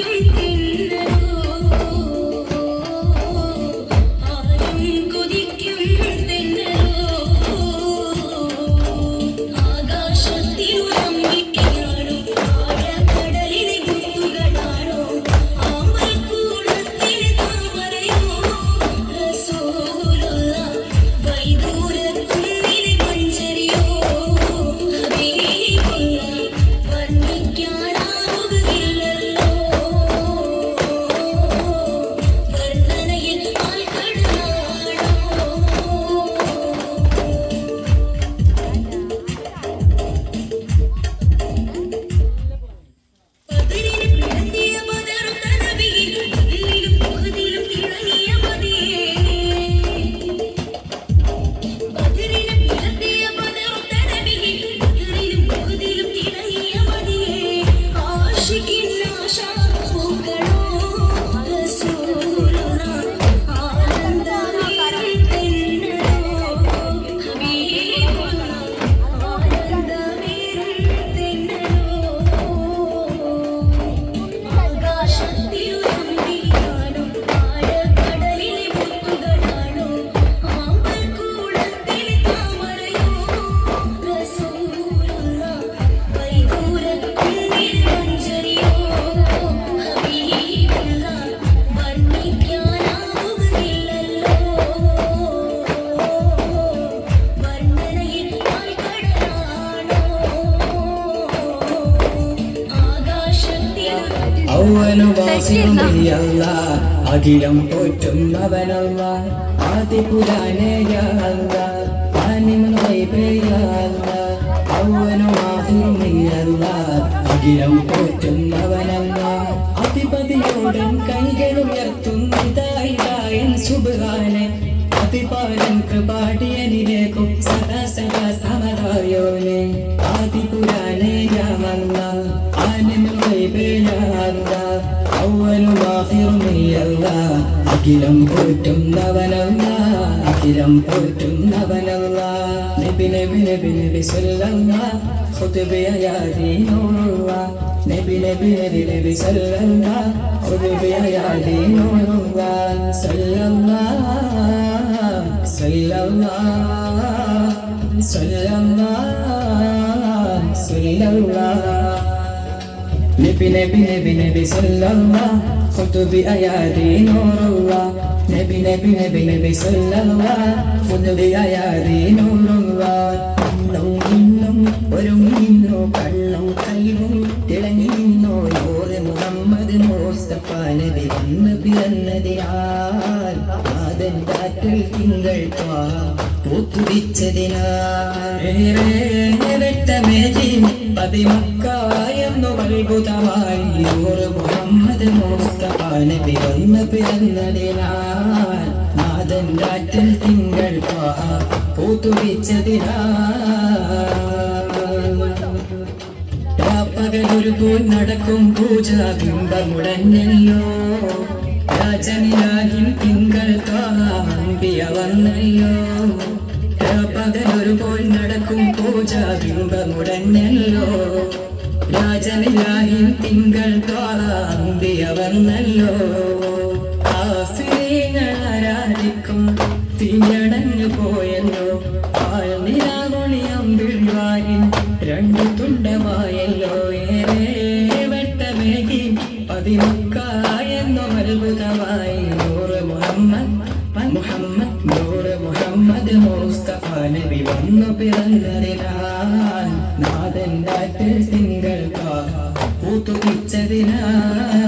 you. വാസിയല്ല അഖിലം പോറ്റുന്നവനല്ല ആദിപുരാനയല്ല. അവനു വാസിയല്ല അഖിലം പോറ്റുന്നവനല്ല അധിപതിയോടൻ കൈകളുയർത്തുന്നിതായിതായൻ സുബാനെ. അതിപാലൻ കൃപാടിയനിലേക്കും സദാ സദാ സമതായോനെ അഖിലം പോറ്റുന്നവനല്ല അഖിലം പോറ്റുന്നവനല്ല നബി നബി നബി നബി സല്ലല്ല ഖുതുബിയ ദീനുള്ള നബി നബി നബി നബി സല്ലല്ല ഖുതുബിയ ദീനുള്ള സല്ലല്ല സല്ലല്ല സല്ലല്ല സല്ലല്ല നബി നബി നബി നബി സല്ലല്ലാഹ് ഖുതുബി അയാദി നൂറുല്ലാഹ് നബി നബി നബി നബി സല്ലല്ലാഹ് ഖുതുബി അയാദി നൂറുല്ലാഹ് ഇന്നും ഇന്നും ഒരുങ്ങിന്നു കണ്ണും കൈയും തിളങ്ങി നിന്നു നൂറ് മുഹമ്മദ് മുസ്തഫ നബി വന്ന് പിറന്നതിനാൽ നാദൻ കാറ്റിൽ തിങ്കൾ പൂത്തുടിച്ചതിനാട്ടമേജി പതിമക്കായെന്നു അത്ഭുതമായി നൂറ് മുഹമ്മദ് മുസ്തഫ നബി വന്ന് പിറന്നതിനാൽ നാദൻ കാറ്റിൽ തിങ്കൾ പൂത്തുടിച്ചതിനാൽ പകലൊരു പോൽ നടക്കും പൂജ ബിംബമുടഞ്ഞല്ലോ രാജനിലാഹിൻ തിങ്കൾ താമ്പിയ വന്നല്ലോ പകലൊരു പോൽ നടക്കും പൂജാ ബിംബമുടഞ്ഞല്ലോ. രാജനിലാഹിൻ തിങ്കൾ താമ്പിയ വന്നല്ലോ ആശ്രീങ്ങൾ ആരാധിക്കും തീയടഞ്ഞു പോയല്ലോ. ആഴ്നിലാകൊളിയമ്പിഴിവാരിൻ രണ്ടു തുണ്ടമായല്ലോ. ഏറെ വെട്ടമേകി പതിമുക്കായെന്നു അത്ഭുതമായി നൂറ് മുഹമ്മദ് മുഹമ്മദ് നൂറ് മുഹമ്മദ് മുസ്തഫ നബി വന്നു നാഥൻ കാറ്റിൽ തിങ്കൾ പൂത്തുപിച്ചതിനാൽ